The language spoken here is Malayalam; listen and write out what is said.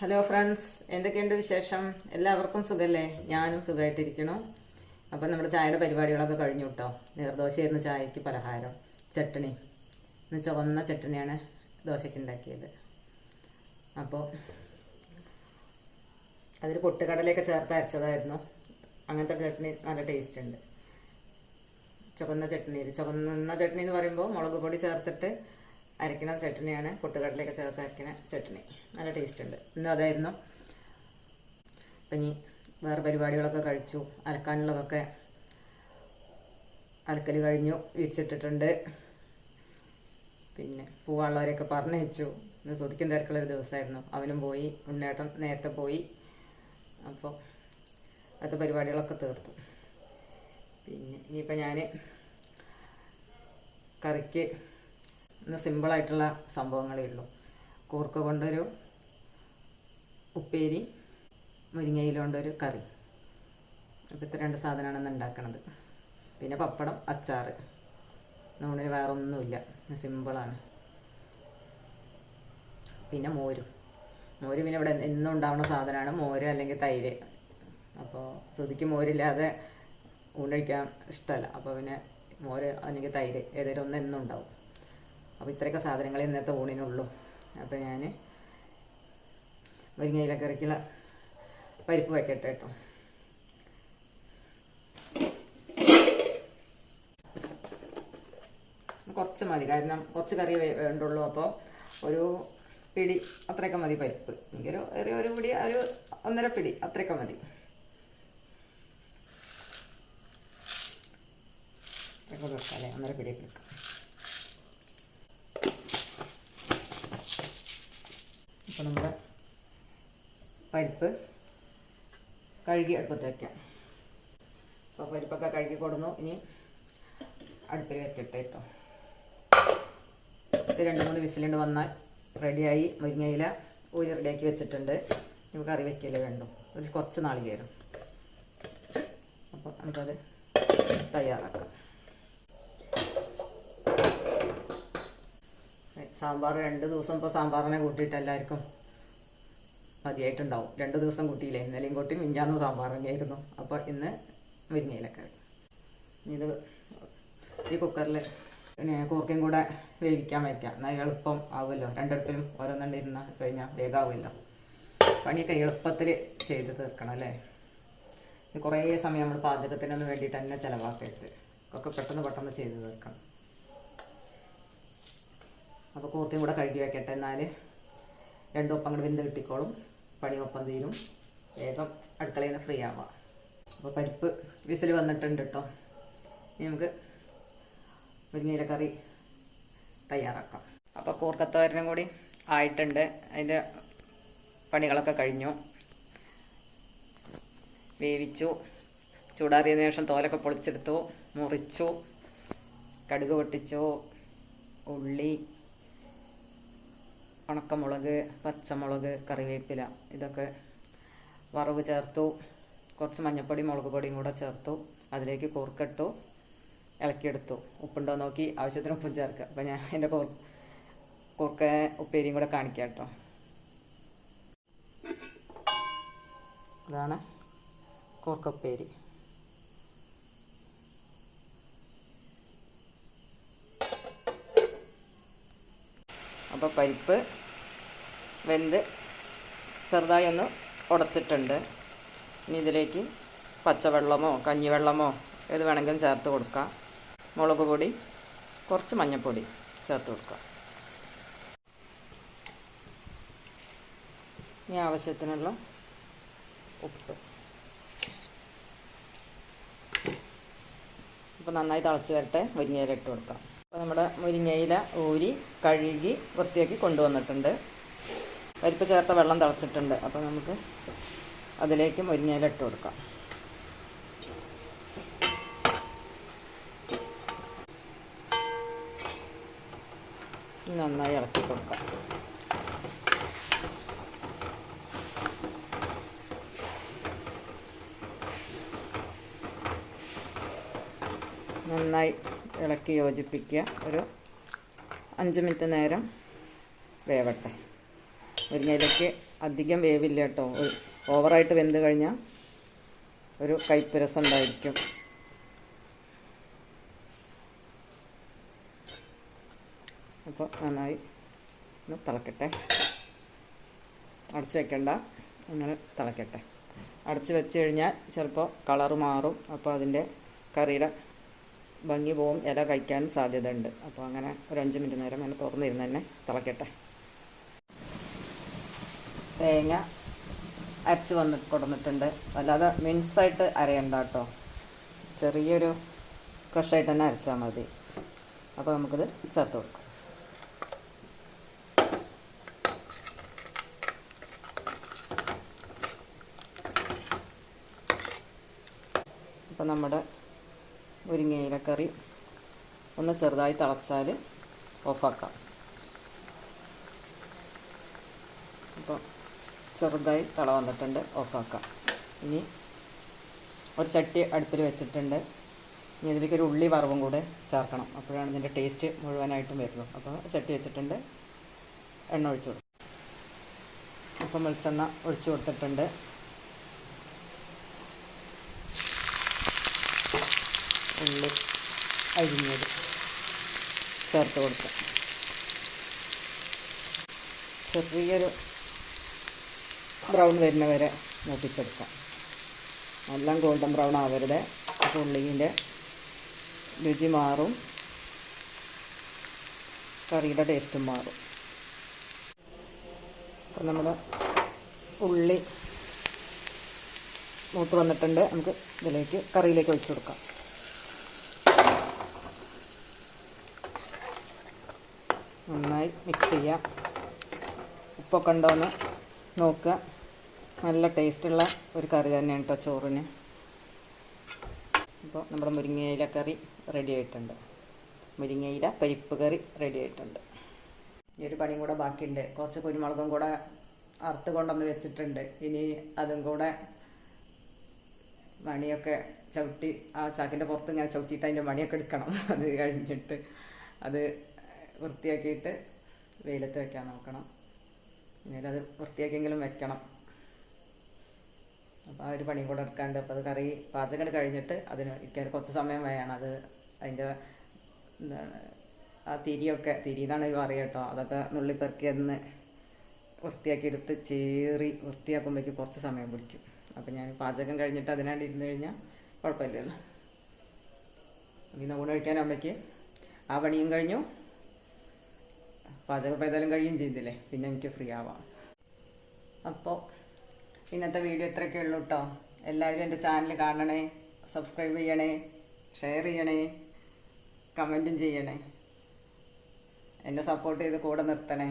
ഹലോ ഫ്രണ്ട്സ് എന്തൊക്കെയുണ്ട് വിശേഷം? എല്ലാവർക്കും സുഖമല്ലേ ഞാനും സുഖമായിട്ടിരിക്കണു അപ്പം നമ്മുടെ ചായയുടെ പരിപാടികളൊക്കെ കഴിഞ്ഞു കേട്ടോ നീർദോശയായിരുന്നു ചായക്ക് പലഹാരം. ചട്ടണി ഇന്ന് ചുവന്ന ചട്ടണിയാണ് ദോശയ്ക്ക് ഉണ്ടാക്കിയത് അപ്പോൾ അതിൽ പൊട്ടുകടലയൊക്കെ ചേർത്ത് അരച്ചതായിരുന്നു. അങ്ങനത്തെ ചട്ടണി നല്ല ടേസ്റ്റ് ഉണ്ട് ചുവന്ന ചട്ടണിയിൽ ചുവന്ന ചട്ടണി എന്ന് പറയുമ്പോൾ മുളക് പൊടി ചേർത്തിട്ട് അരയ്ക്കുന്ന ചട്നിയാണ് പൊട്ടുകടലൊക്കെ ചേർത്ത് അരക്കണ ചട്നി. നല്ല ടേസ്റ്റ് ഉണ്ട്. ഇന്നും അതായിരുന്നു. അപ്പം ഇനി വേറെ പരിപാടികളൊക്കെ കഴിച്ചു. അലക്കാനുള്ളതൊക്കെ അലക്കൽ കഴിഞ്ഞു വിരിച്ചിട്ടിട്ടുണ്ട്. പിന്നെ പോവാനുള്ളവരെയൊക്കെ പറഞ്ഞയച്ചു. ഇന്ന് സ്വതിക്കും തിരക്കുള്ള ഒരു ദിവസമായിരുന്നു. അവനും പോയി ഉണ്ണേട്ടൻ നേരത്തെ പോയി. അപ്പോൾ അത്ത പരിപാടികളൊക്കെ തീർത്തു. പിന്നെ ഇനിയിപ്പോൾ ഞാൻ കറിക്ക് സിമ്പിളായിട്ടുള്ള സംഭവങ്ങളേ ഉള്ളൂ. കൂർക്ക കൊണ്ടൊരു ഉപ്പേരി മുരിങ്ങയില കൊണ്ടൊരു കറി. അപ്പോൾ ഇത്ര രണ്ട് സാധനമാണ് ഇന്ന് ഉണ്ടാക്കണത്. പിന്നെ പപ്പടം അച്ചാറ്. നമ്മുടെ വേറെ ഒന്നുമില്ല സിമ്പിളാണ് പിന്നെ മോരും. മോര് പിന്നെ ഇവിടെ എന്നും ഉണ്ടാവുന്ന സാധനമാണ് മോര് അല്ലെങ്കിൽ തൈര്. അപ്പോൾ ശ്രുതിക്ക് മോരില്ലാതെ ഊണ് കഴിക്കാൻ ഇഷ്ടമല്ല. അപ്പോൾ പിന്നെ മോര് അല്ലെങ്കിൽ തൈര് ഏതെങ്കിലും ഒന്ന് എന്നും ഉണ്ടാവും. അപ്പോൾ ഇത്രയൊക്കെ സാധനങ്ങൾ ഇന്നത്തെ ഊണിനുള്ളൂ. അപ്പോൾ ഞാൻ മുരിങ്ങയില കറിക്കുള്ള പരിപ്പ് വയ്ക്കട്ടെ കേട്ടോ. കുറച്ച് മതി. കാരണം കുറച്ച് കറി വേണ്ടുള്ളൂ. അപ്പോൾ ഒരു പിടി അത്രയൊക്കെ മതി പരിപ്പ്. എനിക്കൊരു ഒരു ഒരു പിടി ഒരു ഒന്നര പിടി അത്രയൊക്കെ മതി. അത്രയൊക്കെ അല്ലേ ഒന്നര പിടിയൊക്കെ എടുക്കാം അപ്പോൾ നമ്മുടെ പരിപ്പ് കഴുകി അടുപ്പത്ത് വയ്ക്കാം അപ്പോൾ പരിപ്പൊക്കെ കഴുകി കൊടുന്നു. ഇനി അടുപ്പിൽ വെക്കട്ടെ കേട്ടോ ഇത് രണ്ട് മൂന്ന് വിസിലുണ്ട് വന്നാൽ റെഡിയായി. മുരിങ്ങയില ഊരി റെഡിയാക്കി വെച്ചിട്ടുണ്ട്. നമുക്ക് കറി വെക്കല്ലേ വേണ്ടു. ഒരു കുറച്ച് നാളികേരം. അപ്പോൾ നമുക്കത് തയ്യാറാക്കാം. സാമ്പാർ രണ്ട് ദിവസം ഇപ്പോൾ സാമ്പാറിനെ കൂട്ടിയിട്ട് എല്ലാവർക്കും മതിയായിട്ടുണ്ടാവും. രണ്ട് ദിവസം കൂട്ടിയില്ലേ? ഇന്നലെയും കൂട്ടി മിഞ്ഞാന്നും സാമ്പാർ തന്നെയായിരുന്നു. അപ്പോൾ ഇന്ന് മുരിങ്ങയിലക്കറി ഇത് ഈ കുക്കറിൽ കൂർക്കയും കൂടെ വേവിക്കാൻ വയ്ക്കാം എന്നാൽ എളുപ്പം ആവുമല്ലോ. രണ്ടിടത്തിലും ഓരോന്നെണ്ണിരുന്ന കഴിഞ്ഞാൽ വേഗമാവുമല്ലോ പണിയൊക്കെ എളുപ്പത്തിൽ ചെയ്ത് തീർക്കണം അല്ലേ? കുറേ സമയം നമ്മൾ പാചകത്തിനൊന്നും വേണ്ടിയിട്ട് തന്നെ ചിലവാക്കരുത്. ഒക്കെ പെട്ടെന്ന് പെട്ടെന്ന് ചെയ്ത് തീർക്കണം. അപ്പോൾ കൂർക്കയും കൂടെ കഴുകി വെക്കട്ടെ. എന്നാൽ രണ്ടും ഒപ്പം കൂടെ വിന്ത് കിട്ടിക്കോളും. പണി ഒപ്പം തീരും. വേഗം അടുക്കളയിൽ നിന്ന് ഫ്രീ ആവാം അപ്പോൾ പരിപ്പ് വിസിൽ വന്നിട്ടുണ്ട് കേട്ടോ ഇനി നമുക്ക് മുരിങ്ങയില കറി തയ്യാറാക്കാം. അപ്പോൾ കൂർക്കത്തോരനും കൂടി ആയിട്ടുണ്ട്. അതിന്റെ പണികളൊക്കെ കഴിഞ്ഞു. വേവിച്ചു. ചൂടാറിയതിനു ശേഷം തോലൊക്കെ പൊളിച്ചെടുത്തു. മുറിച്ചു. കടുക് പൊട്ടിച്ചു. ഉള്ളി. ഉണക്കമുളക് പച്ചമുളക് കറിവേപ്പില ഇതൊക്കെ വറവ് ചേർത്തു. കുറച്ച് മഞ്ഞൾപ്പൊടി മുളക് പൊടിയും കൂടെ ചേർത്തു. അതിലേക്ക് കൂർക്കിട്ടു ഇളക്കിയെടുത്തു. ഉപ്പുണ്ടോ നോക്കി ആവശ്യത്തിന് ഉപ്പും ചേർക്കുക. അപ്പോൾ ഞാൻ എന്റെ കൂർ കൂർക്ക ഉപ്പേരിയും കൂടെ കാണിക്കാം കേട്ടോ. ഇതാണ് കൂർക്കുപ്പേരി. അപ്പോൾ പരിപ്പ് വെന്ത് ചെറുതായി ഒന്ന് ഉടച്ചിട്ടുണ്ട്. ഇനി ഇതിലേക്ക് പച്ചവെള്ളമോ കഞ്ഞിവെള്ളമോ ഏത് വേണമെങ്കിലും ചേർത്ത് കൊടുക്കാം. മുളക് പൊടി കുറച്ച് മഞ്ഞൾപ്പൊടി ചേർത്ത് കൊടുക്കാം. ഇനി ആവശ്യത്തിനുള്ള ഉപ്പ്. അപ്പോൾ നന്നായി തിളച്ച് വരട്ടെ മുരിങ്ങയില ഇട്ട് കൊടുക്കാം. അപ്പോൾ നമ്മുടെ മുരിങ്ങയില ഊരി കഴുകി വൃത്തിയാക്കി കൊണ്ടുവന്നിട്ടുണ്ട്. പരിപ്പ് ചേർത്ത വെള്ളം തിളച്ചിട്ടുണ്ട്. അപ്പോൾ നമുക്ക് അതിലേക്ക് മുരിങ്ങയില ഇട്ട് കൊടുക്കാം. നന്നായി ഇളക്കി കൊടുക്കാം. നന്നായി ഇളക്കി യോജിപ്പിക്കുക. ഒരു അഞ്ച് മിനിറ്റ് നേരം വേവട്ടെ. മുരിങ്ങയിലേക്ക് അധികം വേവില്ല കേട്ടോ. ഓവറായിട്ട് വെന്ത് കഴിഞ്ഞാൽ ഒരു കയ്പ്പ് രസം ഉണ്ടായിരിക്കും. അപ്പോൾ നന്നായി ഒന്ന് തിളക്കട്ടെ. അടച്ച് വെക്കണ്ട. അങ്ങനെ തിളക്കട്ടെ. അടച്ച് വെച്ച് കഴിഞ്ഞാൽ ചിലപ്പോൾ കളറ് മാറും. അപ്പോൾ അതിന്റെ കറിയുടെ ഭംഗി പോവും. ഇല കഴിക്കാനും സാധ്യതയുണ്ട്. അപ്പോൾ അങ്ങനെ ഒരു അഞ്ച് മിനിറ്റ് നേരം അങ്ങനെ തുറന്നിരുന്ന് തന്നെ തിളക്കട്ടെ. തേങ്ങ അരച്ച് വന്ന് കൊടുന്നിട്ടുണ്ട്. അല്ലാതെ മിൻസായിട്ട് അരയണ്ട കേട്ടോ. ചെറിയൊരു ഫ്രഷായിട്ട് തന്നെ അരച്ചാൽ മതി. അപ്പോൾ നമുക്കിത് ചേർത്ത് കൊടുക്കാം. അപ്പോൾ നമ്മുടെ മുരിങ്ങയിലക്കറി ഒന്ന് ചെറുതായി തിളച്ചാൽ ഓഫാക്കാം. അപ്പോൾ ചെറുതായി തള വന്നിട്ടുണ്ട്. ഓഫാക്കാം. ഇനി ഒരു ചട്ടി അടുപ്പിൽ വെച്ചിട്ടുണ്ട്. ഇനി ഇതിലേക്ക് ഒരു ഉള്ളി വറവും കൂടെ ചേർക്കണം. അപ്പോഴാണ് ഇതിന്റെ ടേസ്റ്റ് മുഴുവനായിട്ടും വരുന്നത്. അപ്പോൾ ചട്ടി വെച്ചിട്ടുണ്ട്. എണ്ണ ഒഴിച്ചു കൊടുക്കും അപ്പം വെളിച്ചെണ്ണ ഒഴിച്ചു കൊടുത്തിട്ടുണ്ട്. ഉള്ളി അരിഞ്ഞത് ചേർത്ത് കൊടുക്കാം. ചെറിയൊരു ബ്രൗൺ വരുന്ന വരെ മൂപ്പിച്ചെടുക്കാം. എല്ലാം ഗോൾഡൻ ബ്രൗൺ ആവരുത്. ഉള്ളിന്റെ രുചി മാറും. കറിയുടെ ടേസ്റ്റും മാറും. അപ്പം നമ്മുടെ ഉള്ളി മൂത്ത് വന്നിട്ടുണ്ട്. നമുക്ക് ഇതിലേക്ക് കറിയിലേക്ക് ഒഴിച്ചു കൊടുക്കാം. നന്നായി മിക്സ് ചെയ്യാം. ഉപ്പൊക്കെ ഉണ്ടോ എന്ന് നോക്കുക. നല്ല ടേസ്റ്റുള്ള ഒരു കറി തന്നെയാണ് കേട്ടോ ചോറിന്. അപ്പോൾ നമ്മുടെ മുരിങ്ങയില കറി റെഡി ആയിട്ടുണ്ട്. മുരിങ്ങയില പരിപ്പ് കറി റെഡി ആയിട്ടുണ്ട്. ഈ ഒരു പണിയും കൂടെ ബാക്കിയുണ്ട്. കുറച്ച് കുരുമുളകും കൂടെ അറുത്ത് കൊണ്ടുവന്ന് വെച്ചിട്ടുണ്ട്. ഇനി അതും കൂടെ മണിയൊക്കെ ചവിട്ടി ആ ചാക്കിന്റെ പുറത്ത് ഇങ്ങനെ ചവിട്ടിയിട്ട് അതിന്റെ മണിയൊക്കെ എടുക്കണം. അത് കഴിഞ്ഞിട്ട് അത് വൃത്തിയാക്കിയിട്ട് വെയിലത്ത് വെക്കാൻ നോക്കണം. ഇനി അത് വൃത്തിയാക്കിയെങ്കിലും വെക്കണം. അപ്പോൾ ആ ഒരു പണിയും കൂടെ എടുക്കാണ്ട് അപ്പോൾ അത് കറി പാചകം കഴിഞ്ഞിട്ട് അതിന് ഇരിക്കാൻ കുറച്ച് സമയം വേണം. അത് അതിന്റെ എന്താണ് ആ തിരിയൊക്കെ തിരി എന്നാണ് പറയുക കേട്ടോ. അതൊക്കെ നുള്ളിപ്പെറുക്കി അതിന് വൃത്തിയാക്കി എടുത്ത് ചേറി വൃത്തിയാക്കുമ്പോഴേക്ക് കുറച്ച് സമയം പിടിക്കും. അപ്പോൾ ഞാൻ പാചകം കഴിഞ്ഞിട്ട് അതിനാണ്ട് ഇരുന്ന് കഴിഞ്ഞാൽ കുഴപ്പമില്ലല്ലോ. ഇന്ന് ഊണ് കഴിക്കാനാകുമ്പോഴേക്ക് ആ പണിയും കഴിഞ്ഞു. പാചകം ഏതായാലും കഴിയും ചെയ്തില്ലേ? പിന്നെ എനിക്ക് ഫ്രീ ആവാം. അപ്പോൾ ഇന്നത്തെ വീഡിയോ ഇത്രയൊക്കെ ഉള്ളൂ കേട്ടോ എല്ലാവരും എന്റെ ചാനൽ കാണണേ സബ്സ്ക്രൈബ് ചെയ്യണേ ഷെയർ ചെയ്യണേ കമന്റും ചെയ്യണേ. എന്നെ സപ്പോർട്ട് ചെയ്ത് കൂടെ നിർത്തണേ.